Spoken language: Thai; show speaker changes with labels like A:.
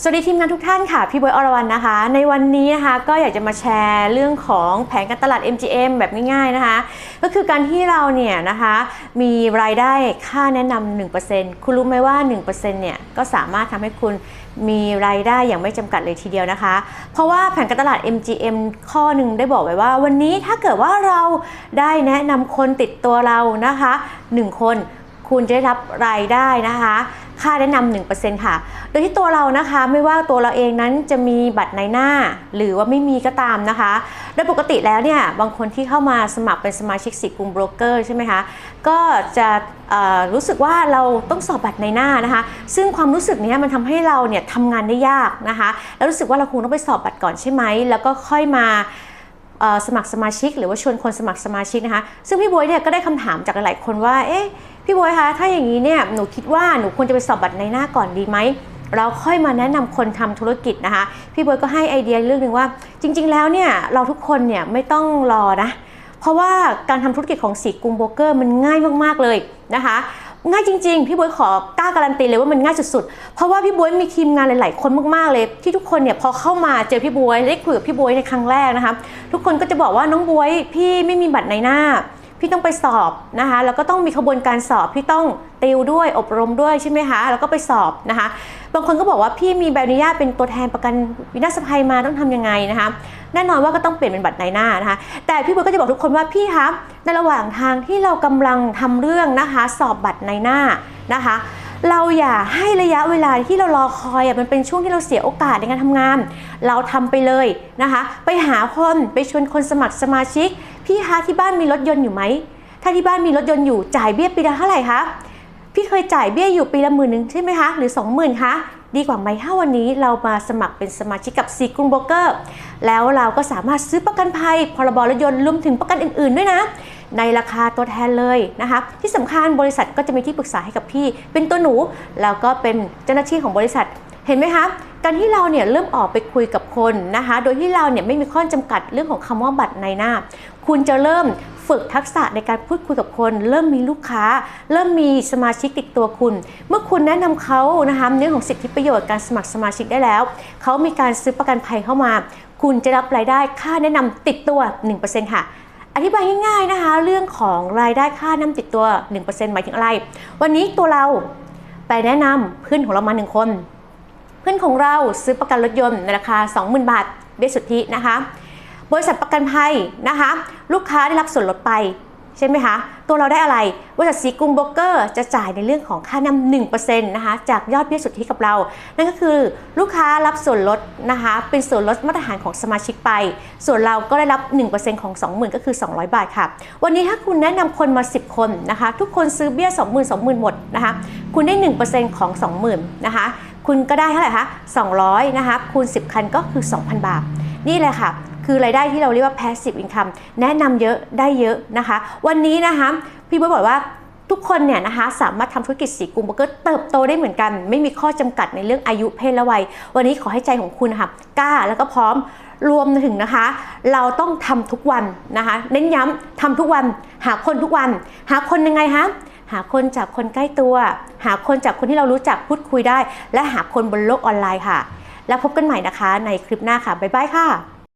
A: สวัสดีทีมงานทุกท่านค่ะ พี่บอยอรวรรณนะคะ ในวันนี้นะคะก็อยากจะมาแชร์เรื่องของแผนการตลาด MGM แบบง่ายๆนะคะ ก็คือการที่เราเนี่ยนะคะมีรายได้ค่าแนะนำ1%คุณรู้ไหมว่า 1%เนี่ยก็สามารถทำให้คุณมีรายได้อย่างไม่จำกัดเลยทีเดียวนะคะ เพราะว่าแผนการตลาด MGM ข้อหนึ่งได้บอกไว้ว่า วันนี้ถ้าเกิดว่าเราได้แนะนำคนติดตัวเรานะคะ 1 คนคุณจะได้รับรายได้นะคะ ค่าแนะนำ1%ค่ะ โดยที่ตัวเรานะคะไม่ว่าตัวเราเองนั้นจะมีบัตรในหน้า หรือว่าไม่มีก็ตามนะคะ โดยปกติแล้วเนี่ยบางคนที่เข้ามาสมัครเป็นสมาชิกสิกลุ่มโบรกเกอร์ใช่ไหมคะ ก็จะรู้สึกว่าเราต้องสอบบัตรในหน้านะคะ ซึ่งความรู้สึกนี้มันทำให้เราเนี่ยทำงานได้ยากนะคะ แล้วรู้สึกว่าเราคงต้องไปสอบบัตรก่อนใช่ไหม แล้วก็ค่อยมา สมัครสมาชิก หรือว่าชวนคนสมัครสมาชิกนะคะ ซึ่งพี่บวยเนี่ยก็ได้คำถามจากหลายๆคนว่า เอ๊ะ พี่บวยคะ ถ้าอย่างนี้เนี่ย หนูคิดว่าหนูควรจะไปสอบบัตรในหน้าก่อนดีไหม เราค่อยมาแนะนำคนทำธุรกิจนะคะ พี่บวยก็ให้ไอเดียเรื่องหนึ่งว่า จริง ๆ แล้วเนี่ยเราทุกคนเนี่ยไม่ต้องรอนะ เพราะว่าการทำธุรกิจของสีกรุงโบรกเกอร์มันง่ายมากๆเลยนะคะ ง่ายจริง ๆ พี่บวยขอกล้าการันตีเลยว่ามันง่ายสุดๆ เพราะว่าพี่บวยมีทีมงานหลาย ๆ คนมากๆเลย ที่ทุกคนเนี่ยพอเข้ามาเจอพี่บวยได้คุยกับพี่บวยในครั้งแรกนะคะทุกคนก็จะบอกว่าน้องบวยพี่ไม่มีบัตรในหน้า พี่ต้องไปสอบนะคะแล้วก็ต้องมีขบวนการสอบพี่ต้องติวด้วยอบรมด้วยใช่ไหมคะแล้วก็ไปสอบนะคะ บางคนก็บอกว่าพี่มีใบอนุญาตเป็นตัวแทนประกันวินาศภัยมาต้องทำยังไงนะคะ แน่นอนว่าก็ต้องเปลี่ยนเป็นบัตรในหน้านะคะ แต่พี่บวยก็จะบอกทุกคนว่าพี่คะในระหว่างทางที่เรากำลังทำเรื่องนะคะ สอบบัตรในหน้านะคะเราอย่าให้ระยะเวลาที่เรารอคอยอะมันเป็นช่วงที่เราเสียโอกาสในการทำงาน เราทำไปเลยนะคะ ไปหาคนไปชวนคนสมัครสมาชิก พี่คะที่บ้านมีรถยนต์อยู่ไหม ถ้าที่บ้านมีรถยนต์อยู่จ่ายเบี้ยปีละเท่าไหร่คะพี่เคยจ่ายเบี้ยอยู่ปีละหมื่นหนึ่งใช่ไหมคะหรือ 20,000คะ ดีกว่าไหมถ้าวันนี้เรามาสมัครเป็นสมาชิกกับซีกรุงโบรกเกอร์ แล้วเราก็สามารถซื้อประกันภัย พรบรถยนต์รวมถึงประกันอื่นๆด้วยนะ ในราคาตัวแทนเลยนะคะ ที่สำคัญบริษัทก็จะมีที่ปรึกษาให้กับพี่ เป็นตัวหนู แล้วก็เป็นเจ้าหน้าที่ของบริษัท เห็นไหมคะการที่เราเนี่ยเริ่มออกไปคุยกับคนนะคะ โดยที่เราเนี่ยไม่มีข้อจำกัดเรื่องของคำว่าบัตรในหน้า คุณจะเริ่มฝึกทักษะในการพูดคุยกับคน เริ่มมีลูกค้า เริ่มมีสมาชิกติดตัวคุณ เมื่อคุณแนะนำเขานะคะเรื่องของสิทธิประโยชน์การสมัครสมาชิกได้แล้ว เขามีการซื้อประกันภัยเข้ามา คุณจะรับรายได้ค่าแนะนำติดตัว 1%ค่ะอธิบายง่ายๆนะคะ เรื่องของรายได้ค่าน้ำติดตัว 1%หมายถึงอะไร วันนี้ตัวเราไปแนะนำเพื่อนของเรามาหนึ่งคน พื่อนของเราซื้อประกันรถยนต์ในราคา 20,000 บาทเบี้ยสุทธินะคะ บริษัทประกันภัยนะคะ ลูกค้าได้รับส่วนลดไปใช่ไหมคะ ตัวเราได้อะไร บริษัทสีกรุงโบรกเกอร์จะจ่ายในเรื่องของค่านำ1%นะคะ จากยอดเบี้ยสุทธิกับเรา นั่นก็คือลูกค้ารับส่วนลดนะคะ เป็นส่วนลดมาตรฐานของสมาชิกไป ส่วนเราก็ได้รับ 1%ของ 20,000 ก็คือ 200 บาทค่ะ วันนี้ถ้าคุณแนะนำคนมา 10 คนนะคะ ทุกคนซื้อเบี้ย 20,000 20,000 หมดนะคะ คุณได้ 1%ของ 20,000นะคะ คุณก็ได้เท่าไหร่คะ200นะคะคูณ 10 คันก็คือ 2,000 บาท นี่เลยค่ะ คือรายได้ที่เราเรียกว่า passive income แนะนำเยอะได้เยอะนะคะ วันนี้นะคะพี่บ๊วยบอกว่าทุกคนเนี่ยนะคะสามารถทำธุรกิจสีกรุงโบรกเกอร์เติบโตได้เหมือนกัน ไม่มีข้อจำกัดในเรื่องอายุเพศและวัย วันนี้ขอให้ใจของคุณนะคะกล้าแล้วก็พร้อมรวมถึงนะคะ เราต้องทำทุกวันนะคะ เน้นย้ำทำทุกวัน หาคนทุกวัน หาคนยังไงคะ หาคนจากคนใกล้ตัว หาคนจากคนที่เรารู้จักพูดคุยได้ และหาคนบนโลกออนไลน์ค่ะ แล้วพบกันใหม่นะคะในคลิปหน้าค่ะ บ๊ายบายค่ะ